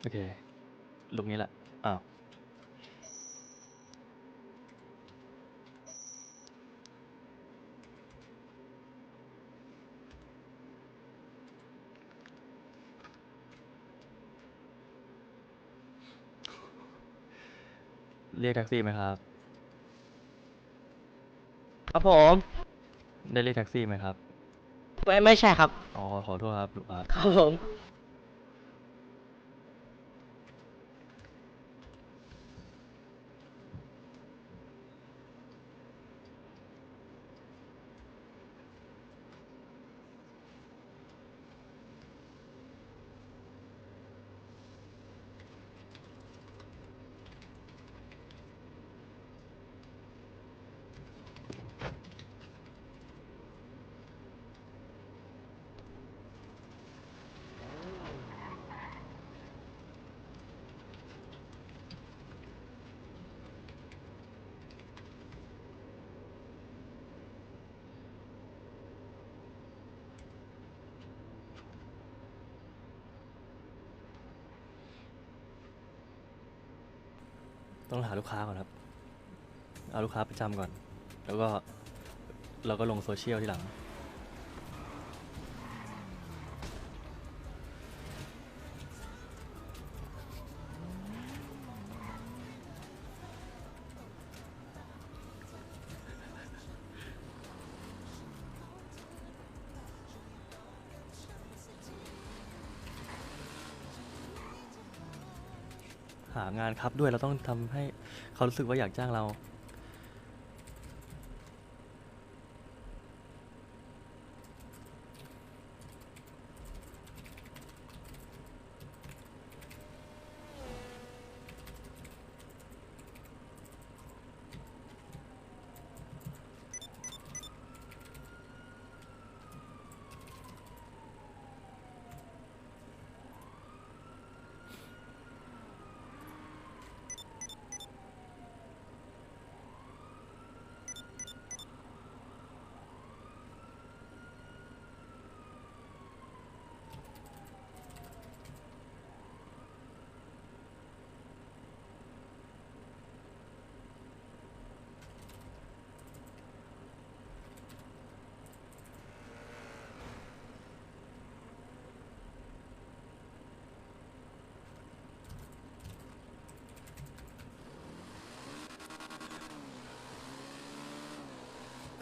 โอเค ลุกนี้แหละ อ้าว เรียกแท็กซี่ไหมครับ ครับผมได้เรียกแท็กซี่ไหมครับ ไม่ไม่ใช่ครับ อ๋อ ขอโทษครับลูกค้าครับผม ต้องหาลูกค้าก่อนครับ เอาลูกค้าประจำก่อน แล้วก็เราก็ลงโซเชียลทีหลังางานครับด้วยเราต้องทำให้เขารู้สึกว่าอยากจ้างเรา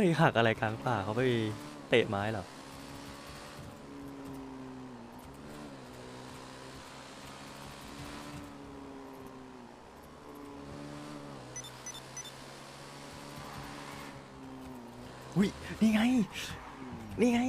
ไปหักอะไรกลางป่าเขาไปเตะไม้หรออุ้ยนี่ไง นี่ไง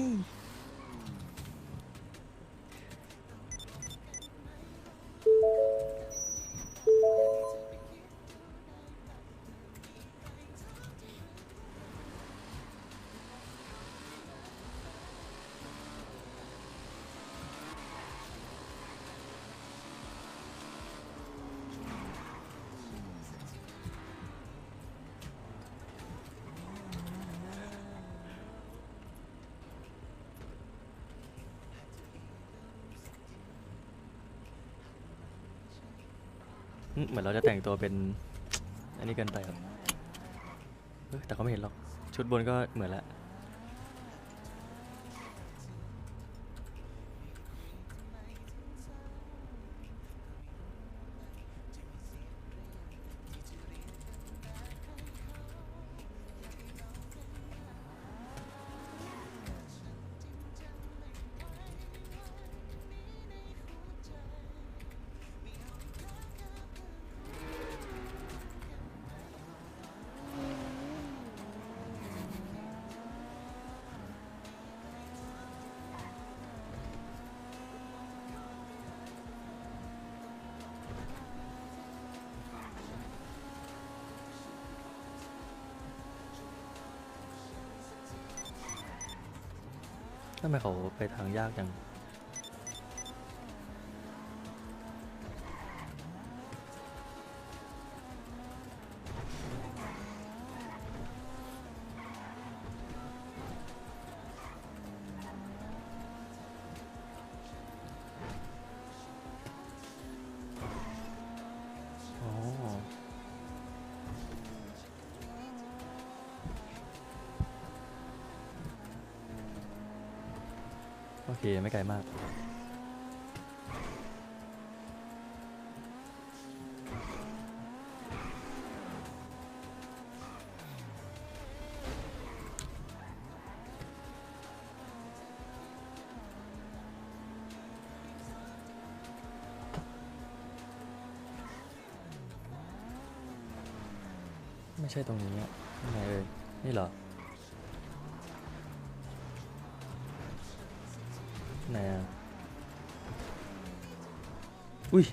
เหมือนเราจะแต่งตัวเป็น อันนี้เกินไปครับแต่เขาไม่เห็นหรอก ชุดบนก็เหมือนแล้ว ทำไมเขาไปทางยากจัง เเค ไม่ไกลมาก ไม่ใช่ตรงนี้อะไหนเอ่ยนี่เหรอ นอะอุ้ย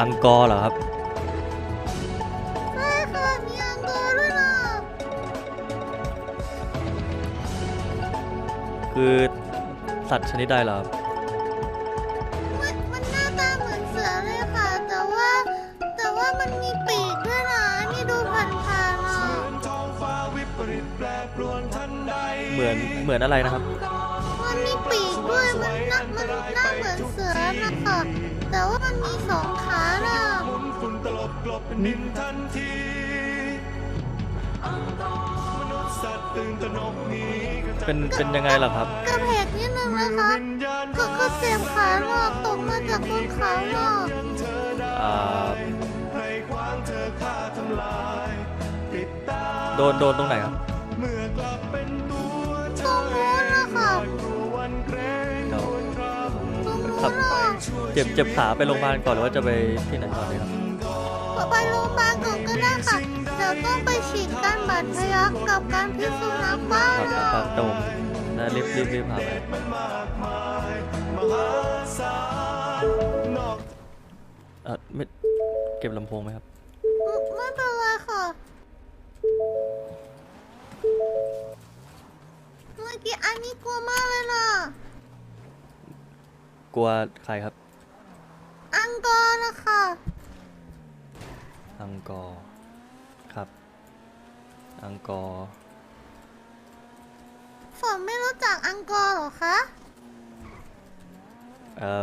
อังกอร์เหรอครับ ใช่ค่ะมีอังกอร์ด้วยนะคือสัตว์ชนิดใดเหรอครับมันมันหน้าตาเหมือนเสือเลยค่ะ แต่ว่า แต่ว่ามันมีปีกด้วยนะนี่ดูผ่านๆอะเหมือนท้องฟ้าวิปริตแปรปรวนทันใดเหมือนเหมือนอะไรนะครับ มันมีปีกด้วยมันหน้ามันหน้าเหมือนเสือนะคะแต่ว่ามันมี สองขาน่ะหมุนฝุ่นตลบกลบเป็นดินทันทีมนุษย์สัตว์ตื่นตระหนกหนีกระจัดเป็นเป็นยังไงล่ะครับ กระเพกนิดนึงนะคะวิญญาณก็ก็เสียบขาหนอกตกมาจากบนขาหนอกยังเธอได้อ่าให้ขวางเธอฆ่าทำลายติดตามโดนโดนตรงไหนครับำตรงนู้ครับนอะเจ็บเจ็บขาไปโรงพยาบาลก่อนหรือว่าจะไปที่ไหนก่อนดีครับไปโรงพยาบาลก่อนก็ได้ค่ะเดี๋ยวต้องไปฉีดการบาดทะยักกับการพิษสุนัขบ้าครับนครับครับแต่ผมนะรีบรีบรีบพาไปมันมากมายมหาศาลนอกเออไม่เก็บลำโพงไหมครับ ไม่เป็นไรค่ะ เมื่อกี้อันนี้กลัวมากเลยนะ กลัวใครครับ อังกอร์นะคะอังกอร์ครับ อังกอร์ฝนไม่รู้จักอังกอร์เหรอคะเอ่อ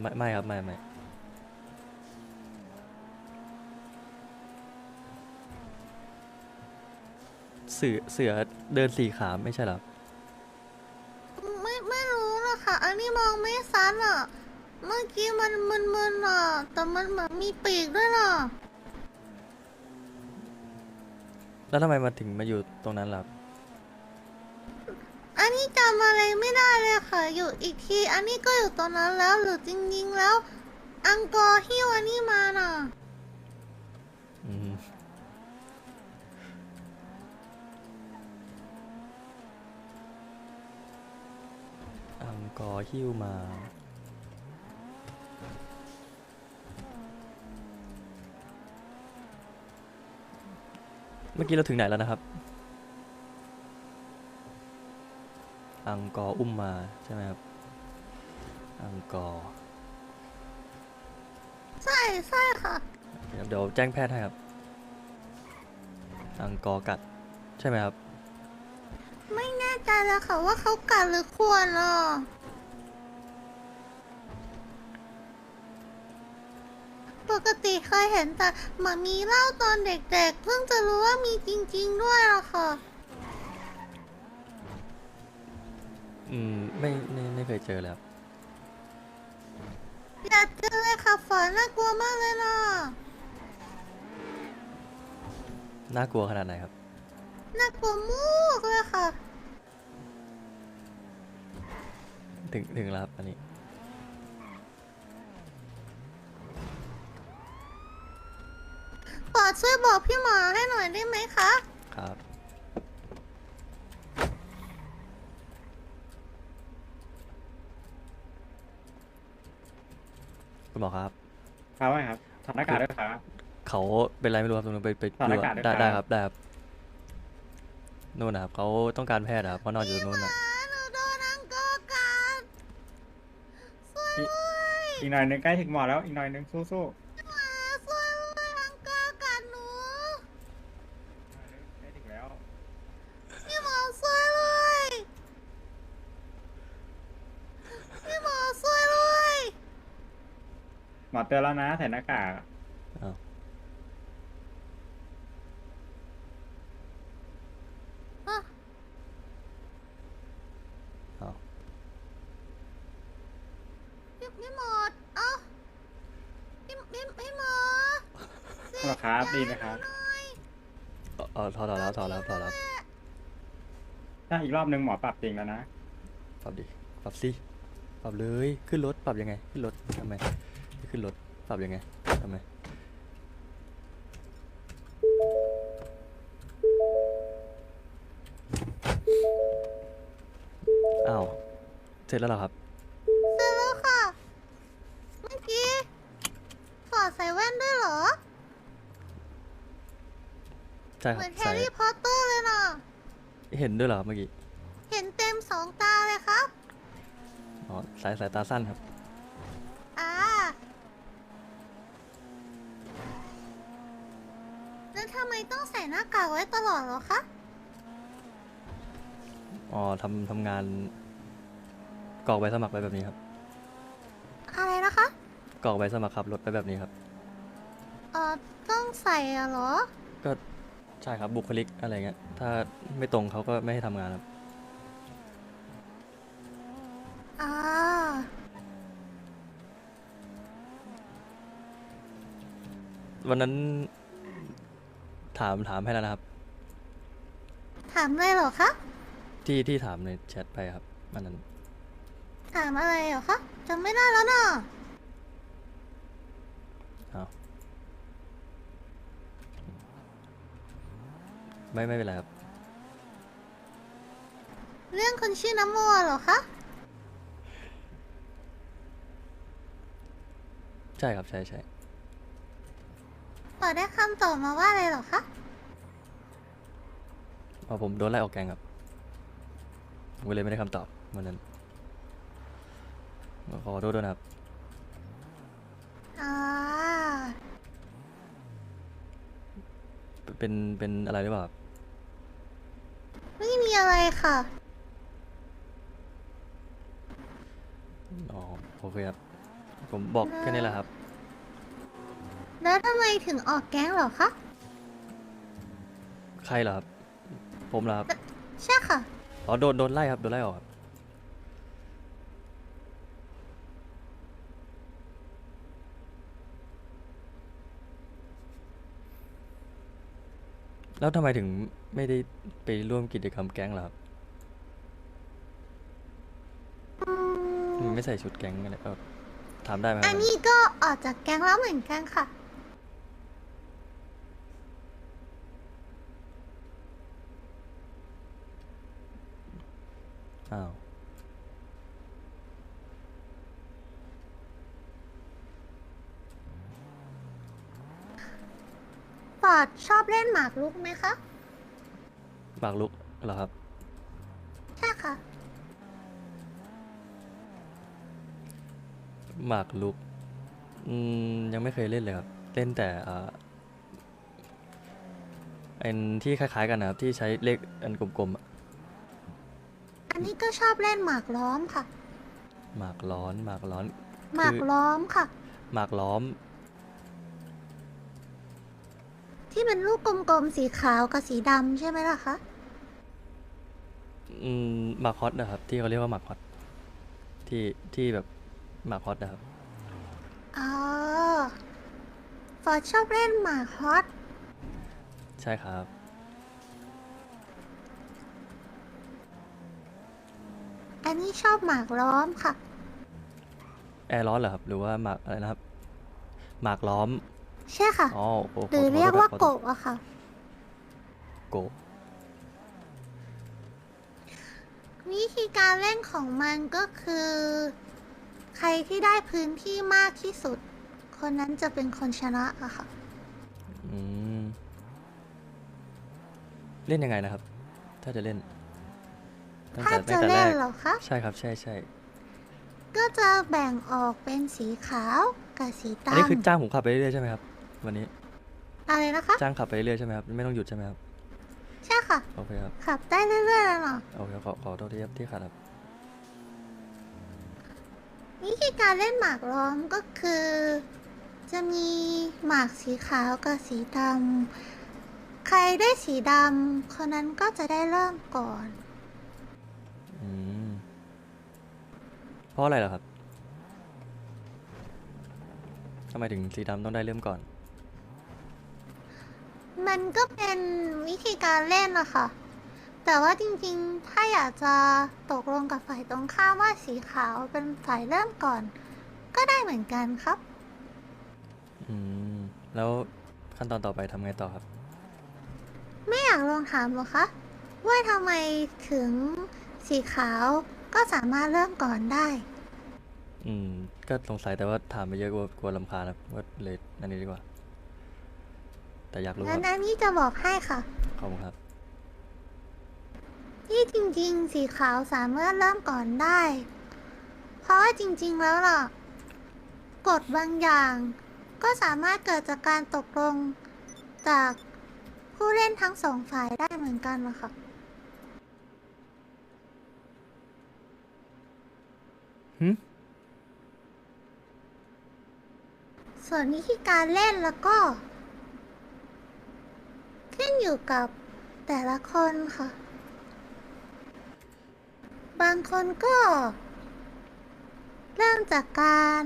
ไม่ไม่ครับไม่ไม่เสือเสือเดินสี่ขาไม่ใช่เหรอครับ ไม่ไม่รู้ นะคะอันนี้มองไม่ซัดอะ เมื่อกี้มันมึนๆอะ แต่มันเหมือนมีปีกด้วยน่ะ แล้วทำไมมาถึงมาอยู่ตรงนั้นล่ะครับอันนี้จำอะไรไม่ได้เลยค่ะ อยู่อีกที อันนี้ก็อยู่ตรงนั้นแล้วหรือจริงๆแล้ว อังกอร์หิ้วอันนี้มาน่ะ อืมอัง กอร์หิ้วมา เมื่อกี้เราถึงไหนแล้วนะครับ อังกอร์อุ้มมาใช่ไหมครับ อังกอร์ใช่ใช่ค่ะเดี๋ยวเดี๋ยวแจ้งแพทย์ให้ครับ อังกอร์กัดใช่ไหมครับ ไม่แน่ใจเลยค่ะว่าเขากัดหรือควรอะ ปกติเคยเห็นแต่หมามีเล่าตอนเด็กๆ เพิ่งจะรู้ว่ามีจริง ๆ ด้วยอะค่ะ อืมไม่ไม่ไม่เคยเจอเลยครับอยากเจอเลยค่ะฝันน่ากลัวมากเลยนะน่ากลัวขนาดไหนครับ น่ากลัวมูกเลยค่ะ ถึงถึงแล้วครับอันนี้ ปอดช่วยบอกพี่หมอให้หน่อยได้ไหมคะ ครับ คุณหมอครับ ครับว่าไงครับถอดหน้ากากด้วยครับ เขาเป็นไรไม่รู้ครับตรงนู้นไปไปถอดหน้ากากได้ได้ครับได้ครับนู่นนะครับเขาต้องการแพทย์นะครับเพราะนอนอยู่ตรงนู้นนะหนูโดนังกอกัดสวยอีกหน่อยหนึงใกล้ถึงหมอแล้วอีกหน่อยหนึงสู้ ตือนแล้วนะใส่หน้ากากอ้าวอะอ้าวพี่พี่หมอเอ้าพี่พี่พี่หมอหมอครับดีไหมครับหน่อยเออเออถอดถอดแล้วถอดแล้วถอดแล้วถ้าอีกรอบนึงหมอปรับจริงแล้วนะปรับดิปรับสิปรับเลยขึ้นรถปรับยังไง ขึ้นรถทำไมขึ้นรถ ปรับยังไงทำไมอ้าวเสร็จแล้วเหรอครับเสร็จแล้วค่ะ เมื่อกี้ถอดใส่แว่นด้วยเหรอ ใช่คเหรัมืบอนแฮใส่ร์รี่พอตเตอร์เลยนะเห็นด้วยเหรอครับเมื่อกี้ เห็นเต็มสองตาเลยครับ อ๋อ สายสายตาสั้นครับ อ่า แล้วทำไมต้องใส่หน้ากากไว้ตลอดเหรอคะ อ๋อทำทำงานกรอกใบสมัครไปแบบนี้ครับอะไรนะคะ กรอกใบสมัครขับรถไปแบบนี้ครับ เอ่อ ต้องใส่อะเหรอ ก็ใช่ครับบุคลิกอะไรเงี้ย ถ้าไม่ตรงเขาก็ไม่ให้ทำงานครับ อ่า วันนั้น ถามถามให้แล้วนะครับ ถามเลยเหรอคะ ที่ที่ถามในแชทไปครับวันนั้น ถามอะไรเหรอคะจำไม่ได้แล้วนะอ้าวไม่ไม่เป็นไรครับ เรื่องคนชื่อน้ำโมเหรอคะ ใช่ครับใช่ใช่ต อบได้คำตอบมาว่าอะไรเหรอคะเพราะผมโดนไล่ออกแกงครับผมก็เลยไม่ได้คำตอบวันนั้นขอโทษด้วยนะครับอ่าเป็น เป็นอะไรหรือเปล่าครับไม่มีอะไรค่ะ อ๋อโอเคครับ ผมบอกแค่นี้แหละครับ แล้วทำไมถึงออกแก๊งเหรอคะ ใครเหรอครับผมเหรอครับใช่ค่ะ อ๋อโดนโดนไล่ครับโดนไล่ออกครับแล้วทำไมถึงไม่ได้ไปร่วมกิจกรรมแก๊งล่ะครับอืมทำไมไม่ใส่ชุดแก๊งอะไรเออถามได้ไหมคอัรันบนี้ก็ออกจากแก๊งแล้วเหมือนกันค่ะ อ้าวปอดชอบเล่นหมากรุกไหมคะหมากลุกเหรอครับ ใช่ค่ะ หมากลุกอืมยังไม่เคยเล่นเลยครับ เล่นแต่อ่าอันที่คล้ายๆกันนะครับที่ใช้เลขอันกลมๆอะ อันนี้ก็ชอบเล่นหมากล้อมค่ะ หมากร้อนหมากร้อนหมากล้อมค่ะ หมากล้อมที่เป็นลูกกลมๆสีขาวกับสีดำใช่ไหมล่ะคะ อืมหมากฮอตนะครับ ที่เขาเรียกว่าหมากฮอตที่ที่แบบหมากฮอตนะครับ อ๋อฟอร์ดชอบเล่นหมากฮอต ใช่ครับ นนี้ชอบหมากล้อมค่ะ แอร์ร้อนเหรอครับ หรือว่าหมากอะไรนะครับ หมากล้อม ใช่ค่ะ อ๋อโอ้หรือขโทษเรียกว่าขอโทษโกะอะค่ะ โกะวิธีการเล่นของมันก็คือ ใครที่ได้พื้นที่มากที่สุด คนนั้นจะเป็นคนชนะอะค่ะ อืม เล่นยังไงนะครับ ถ้าจะเล่น ตั้งถ้าแต่จะตั้งแต่แรเล่นก เหรอคะ ใช่ครับ ใช่ใช่ก็จะแบ่งออกเป็นสีขาวกับสีอันนี้คือดำจ้างผมขับไปเรื่อยๆใช่ไหมครับ วันนี้ อะไรนะคะ จ้างขับไปเรื่อยๆใช่ไหมครับ ไม่ต้องหยุดใช่ไหมครับ ใช่ค่ะ โอเคครับ ขับได้เรื่อยๆเลยเหรอโอเคขอขอโทษที่ครับที่ขัดครับ วิธีการเล่นหมากล้อมก็คือ จะมีหมากสีขาวกับสีดำใครได้สีดำคนนั้นก็จะได้เริ่มก่อน อืมเพราะอะไรเหรอครับทำไมถึงสีดำต้องได้เริ่มก่อน มันก็เป็นวิธีการเล่นนะคะ แต่ว่าจริงๆ ถ้าอยากจะตกลงกับฝ่ายตรงข้ามว่าสีขาวเป็นฝ่ายเริ่มก่อน ก็ได้เหมือนกันครับ อืม แล้วขั้นตอนต่อไปทำไงต่อครับ ไม่อยากลองถามหรอคะ ว่าทำไมถึง สีขาวก็สามารถเริ่มก่อนได้ อืม ก็สงสัยแต่ว่าถามไปเยอะกลัวกลัวลำคาญครับว่าเลยอันนี้ดีกว่า แต่อยากรู้คงั้รันบอันนี้จะบอกให้ค่ะ ขอบคุณครับ ที่จริงๆ สีขาวสามารถเริ่มก่อนได้ เพราะว่าจริงๆ แล้วล่ะ กฎบางอย่าง ก็สามารถเกิดจากการตกลงจากผู้เล่นทั้งสองฝ่ายได้เหมือนกันนะคะ ส่วนวิธีการเล่นแล้วก็ ขึ้นอยู่กับแต่ละคนค่ะ บางคนก็ เริ่มจากการ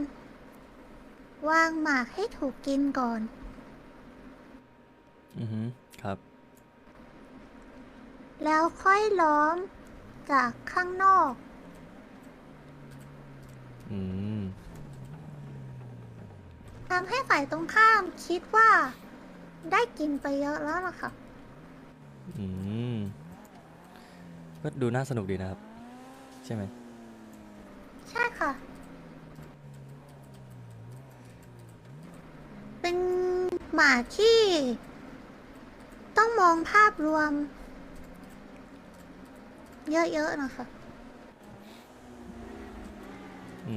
วางหมากให้ถูกกินก่อน อือฮึครับ แล้วค่อยล้อมจากข้างนอก อืมทำให้ฝ่ายตรงข้ามคิดว่า ได้กินไปเยอะแล้วล่ะค่ะ อืมก็ดูน่าสนุกดีนะครับ ใช่ไหมใช่ค่ะ เป็นหมาที่ ต้องมองภาพรวม เยอะๆนะคะ อื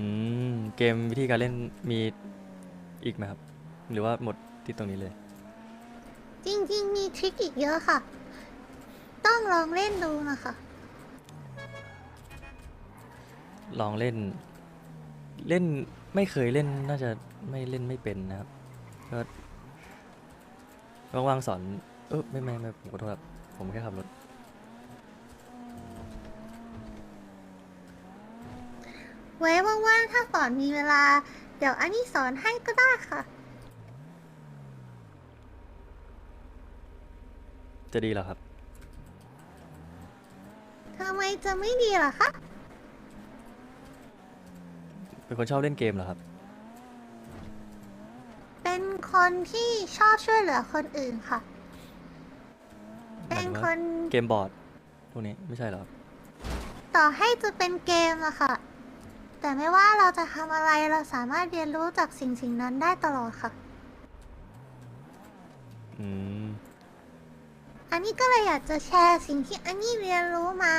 ม เกมวิธีการเล่นมีอีกไหมครับ หรือว่าหมดที่ตรงนี้เลย จริง ๆ มีทริคอีกเยอะค่ะ ต้องลองเล่นดูนะคะ ลองเล่น เล่นไม่เคยเล่นน่าจะไม่เล่นไม่เป็นนะครับก็ว่างๆสอน เออไม่ไม่ไม่ผมขอโทษครับผมแค่ขับรถ ไว้ว่างๆ ถ้าสอนมีเวลา เดี๋ยวอันนี้สอนให้ก็ได้ค่ะ จะดีเหรอครับ ทำไมจะไม่ดีล่ะคะ เป็นคนชอบเล่นเกมเหรอครับ เป็นคนที่ชอบช่วยเหลือคนอื่นค่ะหเป็มายนถึงคว่านเกมบอร์ดพวกนี้ไม่ใช่เหรอครับต่อให้จะเป็นเกมอะค่ะ แต่ไม่ว่าเราจะทำอะไรเราสามารถเรียนรู้จากสิ่งสิ่งนั้นได้ตลอดค่ะ อืม อันนี้ก็เลยอยากจะแชร์สิ่งที่อันนี้เรียนรู้มา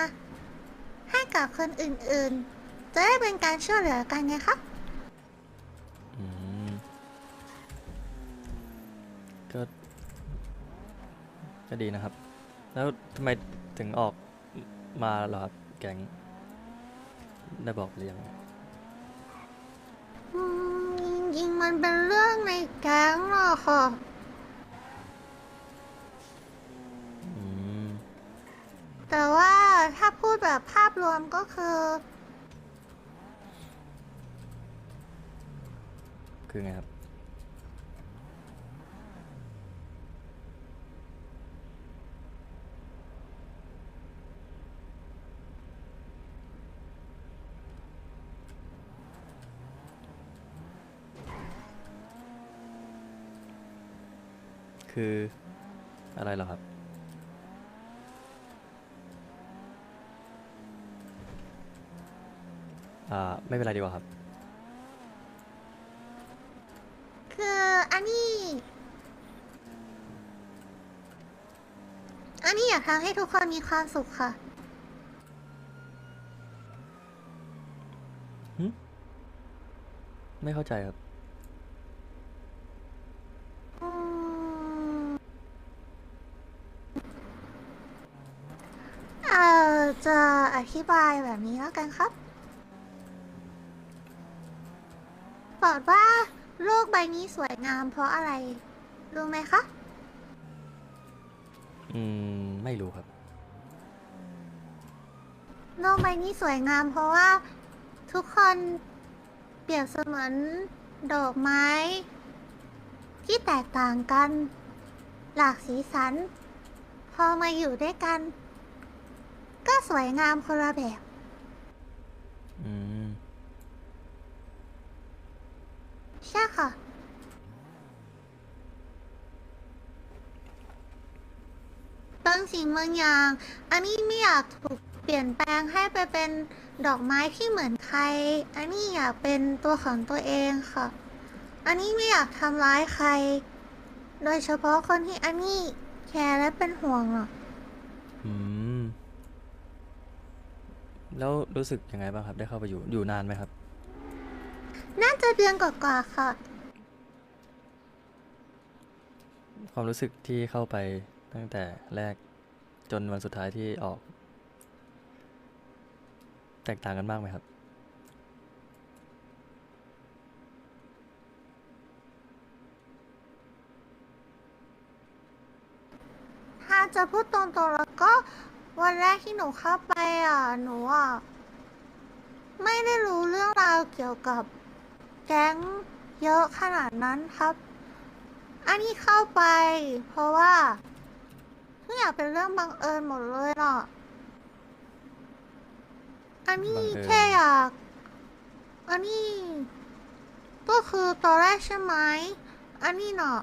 ให้กับคนอื่นๆ จะได้เป็นการช่วยเหลือกันไงคะอืม ก็ ก็ดีนะครับ แล้วทำไมถึงออกมาเหรอครับแก๊งได้บอกหรือยัง มันเป็นเรื่องในแก๊งหรอกค่ะ อืมแต่ว่าถ้าพูดแบบภาพรวมก็คือ คือไงครับ คืออะไรเหรอครับ อ่า ไม่เป็นไรดีกว่าครับ คืออันนี้ อันนี้อยากทำให้ทุกคนมีความสุขค่ะหึไม่เข้าใจครับ อืมเอ่อจะ อธิบายแบบนี้แล้วกันครับบอกว่าโลกใบนี้สวยงามเพราะอะไร รู้ไหมคะ อืม ไม่รู้ครับ โลกใบนี้สวยงามเพราะว่าทุกคนเปรียบเสมือนดอกไม้ ที่แตกต่างกัน หลากสีสัน พอมาอยู่ด้วยกัน ก็สวยงามคนละแบบ อืม ใช่ค่ะ บางสิ่งบางอย่าง อันนี้ไม่อยากถูกเปลี่ยนแปลงให้ไปเป็นดอกไม้ที่เหมือนใคร อันนี้อยากเป็นตัวของตัวเองค่ะ อันนี้ไม่อยากทำร้ายใคร โดยเฉพาะคนที่อันนี้แคร์และเป็นห่วงหรอก อืม แล้วรู้สึกยังไงบ้างครับ ได้เข้าไปอยู่อยู่นานไหมครับ น่าจะเดือนกว่าๆค่ะ ความรู้สึกที่เข้าไปตั้งแต่แรกจนวันสุดท้ายที่ออก แตกต่างกันมากไหมครับ ถ้าจะพูดตรงๆแล้วก็ วันแรกที่หนูเข้าไปอะ หนูอะไม่ได้รู้เรื่องราวเกี่ยวกับแก๊งเยอะขนาดนั้นครับ อันนี้เข้าไป เพราะว่าทุกอย่างเป็นเรื่องบังเอิญหมดเลยเนาะอันนี้บังเอิญ แค่อยากอันนี้ ก็คือตอนแรกใช่ไหม อันนี้เนาะ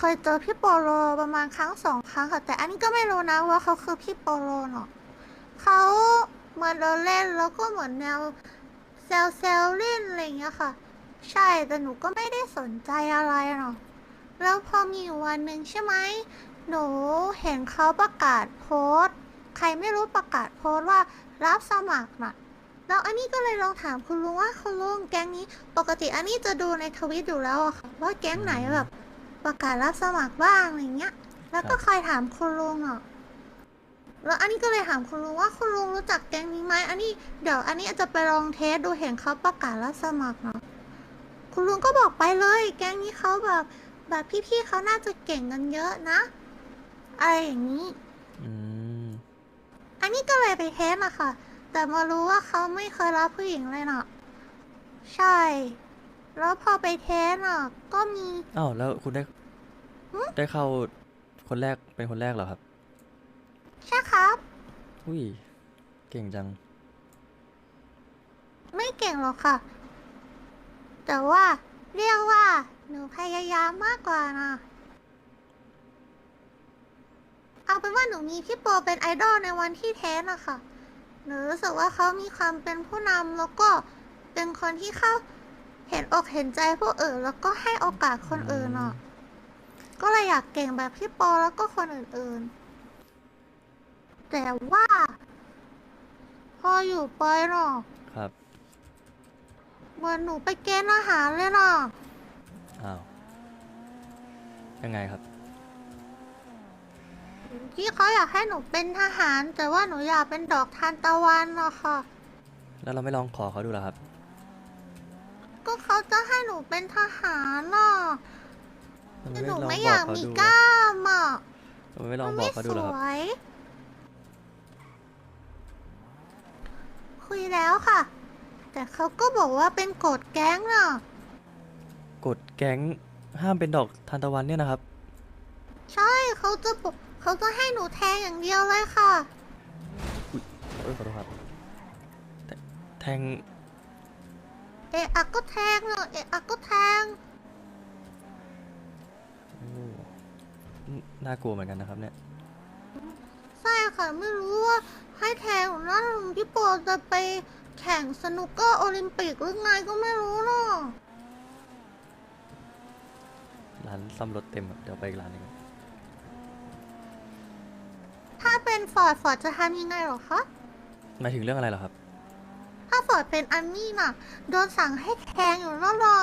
เคยเจอพี่โปโลประมาณครั้งสองครั้งค่ะ แต่อันนี้ก็ไม่รู้นะว่าเขาคือพี่โปโลเนาะเขาเหมือนเดินเล่นแล้วก็เหมือนแนวแซลแซลเล่นอะไรอย่างเงี้ยค่ะ ใช่แต่หนูก็ไม่ได้สนใจอะไรเนาะแล้วพอมีอยู่วันหนึ่งใช่ไหมหนูเห็นเขาประกาศโพสต์ ใครไม่รู้ประกาศโพสต์ว่ารับสมัครน่ะแล้วอันนี้ก็เลยลองถามคุณลุงว่าคุณลุงแก๊งนี้ ปกติอันนี้จะดูในทวิตอยู่แล้วอะค่ะว่าแก๊งไหนแบบ ประกาศรับสมัครบ้างอะไรเงี้ย แล้วก็ครับคอยถามคุณลุงอะแล้วอันนี้ก็เลยถามคุณลุงว่าคุณลุงรู้จักแก๊งนี้ไหมอันนี้เดี๋ยวอันนี้อาจจะไปลองเทสดูเห็นเขาประกาศรับสมัครเนาะคุณลุงก็บอกไปเลย แก๊งนี้เขาแบบ แบบพี่ๆเขาน่าจะเก่งกันเยอะนะอะไรอย่างนี้อืมอันนี้ก็เลยไปเทสอะค่ะ แต่มารู้ว่าเขาไม่เคยรับผู้หญิงเลยเนาะใช่ แล้วพอไปเทสอะก็มี อ้าวแล้วคุณได้ หึ ได้เข้าคนแรกเป็นคนแรกเหรอครับ ใช่ครับ อุ้ย เก่งจัง ไม่เก่งหรอกค่ะ แต่ว่าเรียกว่า หนูพยายามมากกว่านะ เอาเป็นว่าหนูมีพี่โปเป็นไอดอลในวันที่เทสอะค่ะ หนูรู้สึกว่าเขามีความเป็นผู้นำแล้วก็เป็นคนที่เข้า เห็นอกเห็นใจผู้อื่นแล้วก็ให้โอกาสคนอื่นอะก็เลยอยากเก่งแบบพี่โปแล้วก็คนอื่นๆ แต่ว่า พออยู่ไปเนาะครับ เหมือนหนูไปเกณฑ์อาหารเลยเนาะอ้าว ยังไงครับ ที่เขาอยากให้หนูเป็นทหาร แต่ว่าหนูอยากเป็นดอกทานตะวันเนาะค่ะ แล้วเราไม่ลองขอเขาดูเหรอครับ ก็เขาจะให้หนูเป็นทหารเนาะทำไมแต่ไม่หนูลองไม่บออกยากเขามีดูกล้ามอะทำไมไม่ลอมังนบอไม่กเขาสดูเหรอครับวยคุยแล้วค่ะ แต่เขาก็บอกว่าเป็นกฎแก๊งเนาะกดแก๊งห้ามเป็นดอกทานตะวันเนี่ยนะครับ ใช่เขาจะบอกเขาจะให้หนูแทงอย่างเดียวเลยค่ะเอ้ยขอโทษครับ แทแทง เอะอะก็แทงเนาะเอะอะก็แทง โอ้นน่ากลัวเหมือนกันนะครับเนี่ย ใช่ค่ะไม่รู้ว่าให้แทงหรือนั่นพี่โปรจะไปแข่งสนุกเกอร์โอลิมปิกหรือไงก็ไม่รู้เนาะร้านซ่อมรถเต็มอะเดี๋ยวไปอีกร้านหนึงถ้าเป็นฟอร์ดฟอร์ดจะทำยังไงเหรอคะ หมายถึงเรื่องอะไรเหรอครับ ถ้าฟอร์ดดเป็นอันนี้น่ะ โดนสั่งให้แทงอยู่แล้วหรอ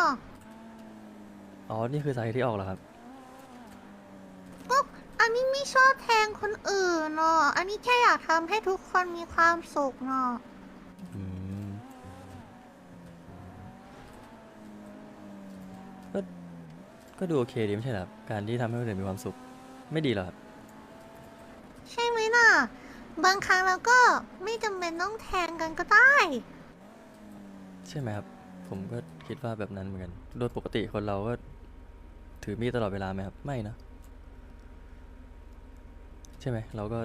อ๋อ นี่คือสาเหตุที่ออกเหรอครับ ก็อันนี้ไม่ชอบแทงคนอื่นเนาะอันนี้แค่อยากทำให้ทุกคนมีความสุขเนาะอืมก็ก็ดูโอเคดีไม่ใช่เหรอครับ การที่ทำให้คนอื่นมีความสุข ไม่ดีเหรอครับ ใช่ไหมน่ะ บางครั้งเราก็ไม่จำเป็นต้องแทงกันก็ได้ ใช่ไหมครับ ผมก็คิดว่าแบบนั้นเหมือนกัน โดยปกติคนเราก็ถือมีดตลอดเวลาไหมครับ ไม่นะ ใช่ไหม เราก็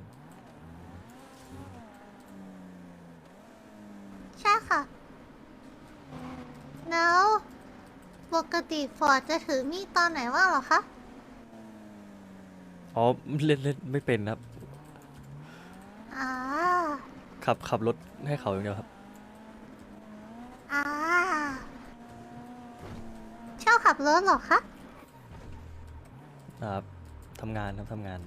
ใช่ค่ะ แล้วปกติฟอร์ดจะถือมีดตอนไหนว่างเหรอคะ อ๋อ เล่นเล่นไม่เป็นครับ อ่า ขับขับรถให้เขาอย่างเดียวครับ อ่าชอบขับ รถเหรอคะครับทำงานครับทำงาน